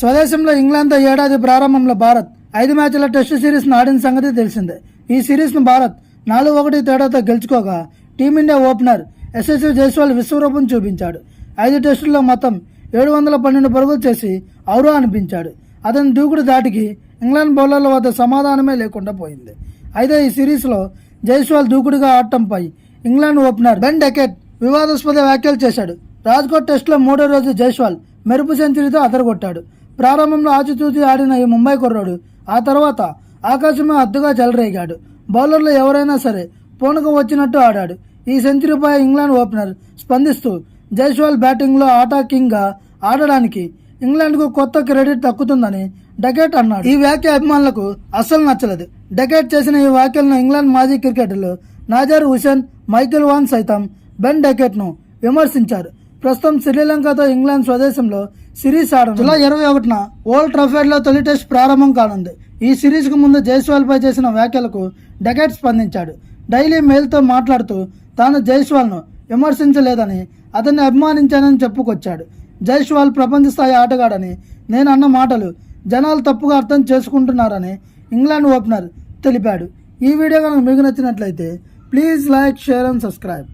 స్వదేశంలో ఇంగ్లాండ్తో ఏడాది ప్రారంభంలో భారత్ ఐదు మ్యాచ్ల టెస్ట్ సిరీస్ను ఆడిన సంగతి తెలిసిందే. ఈ సిరీస్ను భారత్ నాలుగు ఒకటి తేడాతో గెలుచుకోగా team India opener Yashasvi Jaiswal విశ్వరూపం చూపించాడు. ఐదు టెస్టుల్లో మొత్తం ఏడు వందల పన్నెండు పరుగులు చేసి ఔరా అనిపించాడు. అతని దూకుడు దాటికి ఇంగ్లాండ్ బౌలర్ల వద్ద సమాధానమే లేకుండా పోయింది. అయితే ఈ సిరీస్లో జైస్వాల్ దూకుడుగా ఆడటంపై ఇంగ్లాండ్ ఓపెనర్ బెన్ డెకెట్ వివాదాస్పద వ్యాఖ్యలు చేశాడు. రాజ్కోట్ టెస్టులో మూడో రోజు జైస్వాల్ మెరుపు సెంచరీతో అదరగొట్టాడు. ప్రారంభంలో ఆచితూచి ఆడిన ఈ ముంబై కుర్రాడు ఆ తర్వాత ఆకాశమే అద్దుగా చెలరేగాడు. బౌలర్లు ఎవరైనా సరే పూనకం వచ్చినట్టు ఆడాడు. ఈ సెంచరీపై ఇంగ్లాండ్ ఓపెనర్ స్పందిస్తూ జైస్వాల్ బ్యాటింగ్లో ఆటా కింగ్గా ఆడడానికి ఇంగ్లాండ్కు కొత్త క్రెడిట్ దక్కుతుందని డకెట్ అన్నాడు. ఈ వ్యాఖ్య అభిమానులకు అస్సలు నచ్చలేదు. డకెట్ చేసిన ఈ వ్యాఖ్యలను ఇంగ్లాండ్ మాజీ క్రికెటర్లు నాజర్ హుసేన్ మైకేల్ వాన్ సైతం బెన్ డకెట్ను విమర్శించారు. ప్రస్తుతం శ్రీలంకతో ఇంగ్లాండ్ స్వదేశంలో సిరీస్ ఆడనుంది. జూలై ఇరవై ఒకటిన ఓల్డ్ ట్రఫేడ్లో తొలి టెస్ట్ ప్రారంభం కానుంది. ఈ సిరీస్కు ముందు జైస్వాల్పై చేసిన వ్యాఖ్యలకు డకెట్ స్పందించాడు. డైలీ మెయిల్తో మాట్లాడుతూ తాను జైస్వాల్ను విమర్శించలేదని అతన్ని అభిమానించానని చెప్పుకొచ్చాడు. జైస్వాల్ ప్రపంచ స్థాయి ఆటగాడని నేను అన్న మాటలు జనాలు తప్పుగా అర్థం చేసుకుంటున్నారని ఇంగ్లాండ్ ఓపెనర్ తెలిపాడు. ఈ వీడియో కనుక మీకు నచ్చినట్లయితే please like share and subscribe.